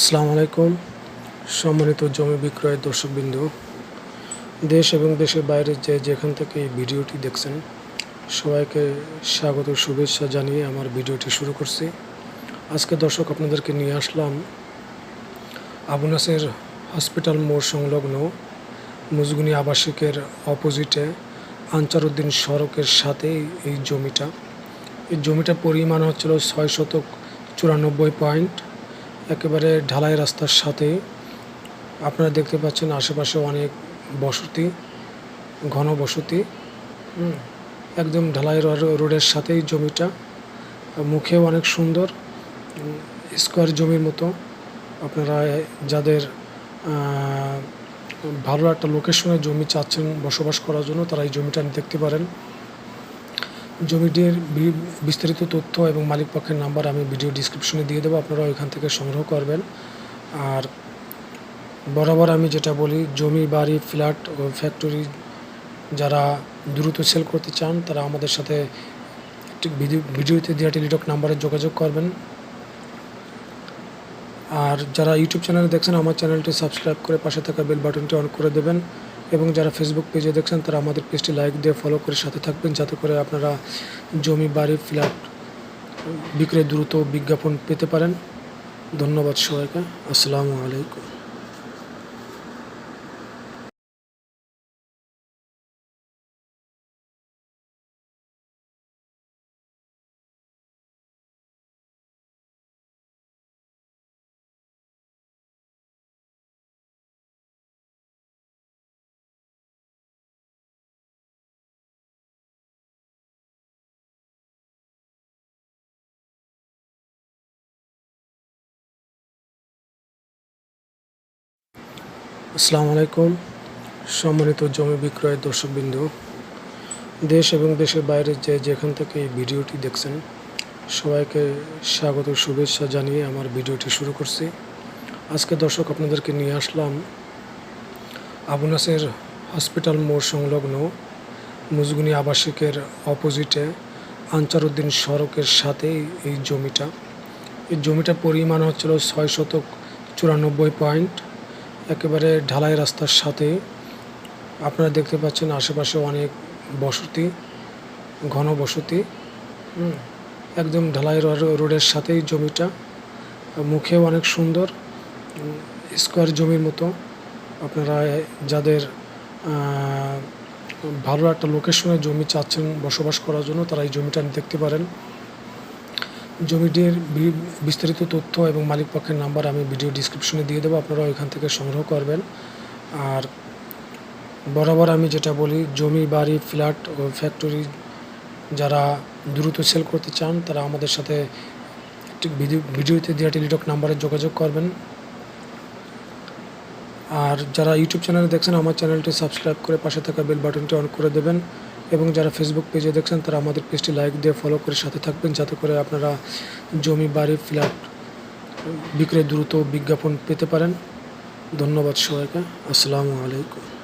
আসসালামু আলাইকুম। সম্মানিত জমি বিক্রয়ের দর্শকবৃন্দ, দেশ এবং দেশের বাইরে যে যেখান থেকে এই ভিডিওটি দেখছেন, সবাইকে স্বাগত শুভেচ্ছা জানিয়ে আমার ভিডিওটি শুরু করছি। আজকে দর্শক আপনাদেরকে নিয়ে আসলাম আবু নাসের হসপিটাল মোড় সংলগ্ন মুজগুনি আবাসিকের অপোজিটে আনচারুদ্দিন সড়কের সাথে এই জমিটা। এই জমিটার পরিমাণ হচ্ছিল ছয় শতক চুরানব্বই পয়েন্ট। একেবারে ঢালাই রাস্তার সাথে আপনারা দেখতে পাচ্ছেন আশেপাশে অনেক বসতি ঘন বসতি একদম ঢালাই রোডের সাথেই জমিটা। মুখেও অনেক সুন্দর স্কোয়ার জমির মতো। আপনারা যাদের ভালো একটা লোকেশনে জমি চাচ্ছেন বসবাস করার জন্য, তারা এই জমিটা দেখতে পারেন। জমিটির বিস্তারিত তথ্য এবং মালিক পক্ষের নাম্বার আমি ভিডিও ডিসক্রিপশনে দিয়ে দেবো আপনারা ওইখান থেকে সংগ্রহ করবেন। আর বরাবর আমি যেটা বলি, জমি, বাড়ি, ফ্ল্যাট ও ফ্যাক্টরি যারা দ্রুত সেল করতে চান, তারা আমাদের সাথে ভিডিও ভিডিওতে দেওয়া টেলিটক নাম্বারে যোগাযোগ করবেন। আর যারা ইউটিউব চ্যানেলে দেখছেন, আমার চ্যানেলটি সাবস্ক্রাইব করে পাশে থাকা বেল বাটনটি অন করে দেবেন। এবং যারা ফেসবুক পেজে দেখছেন, তারা আমাদের পেজটি লাইক দিয়ে ফলো করে সাথে থাকবেন। যাতে করে আপনারা জমি, বাড়ি ফ্ল্যাট বিক্রয় দ্রুত বিজ্ঞাপন পেতে পারেন। ধন্যবাদ সবাইকে। আসসালামু আলাইকুম। আসসালামু আলাইকুম। সম্মানিত জমি বিক্রয়ের দর্শকবৃন্দ, দেশ এবং দেশের বাইরে যে যেখান থেকে এই ভিডিওটি দেখছেন, সবাইকে স্বাগত শুভেচ্ছা জানিয়ে আমার ভিডিওটি শুরু করছি। আজকে দর্শক আপনাদেরকে নিয়ে আসলাম আবু নাসের হসপিটাল মোড় সংলগ্ন মুজগুনি আবাসিকের অপোজিটে আনচারুদ্দিন সড়কের সাথে এই জমিটা। এই জমিটার পরিমাণ হচ্ছিল ছয় শতক চুরানব্বই পয়েন্ট। একেবারে ঢালাই রাস্তার সাথে আপনারা দেখতে পাচ্ছেন আশেপাশে অনেক বসতি ঘন বসতি একদম ঢালাই রোডের সাথেই জমিটা। মুখেও অনেক সুন্দর স্কোয়ার জমির মতো। আপনারা যাদের ভালো একটা লোকেশনে জমি চাচ্ছেন বসবাস করার জন্য, তারা এই জমিটা দেখতে পারেন। জমিটির বিস্তারিত তথ্য এবং মালিক পক্ষের নাম্বার আমি ভিডিও ডিসক্রিপশনে দিয়ে দেবো আপনারা ওইখান থেকে সংগ্রহ করবেন। আর বরাবর আমি যেটা বলি, জমি, বাড়ি, ফ্ল্যাট ও ফ্যাক্টরি যারা দ্রুত সেল করতে চান, তারা আমাদের সাথে ভিডিও ভিডিওতে দেওয়া টেলিটক নাম্বারে যোগাযোগ করবেন। আর যারা ইউটিউব চ্যানেলে দেখছেন, আমার চ্যানেলটি সাবস্ক্রাইব করে পাশে থাকা বেল বাটনটি অন করে দেবেন। এবং যারা ফেসবুক পেজে দেখছেন, তারা আমাদের পেজটি লাইক দিয়ে ফলো করে সাথে থাকবেন। যাতে করে আপনারা জমি, বাড়ি ফ্ল্যাট বিক্রয় দ্রুত বিজ্ঞাপন পেতে পারেন। ধন্যবাদ সবাইকে। আসসালামু আলাইকুম।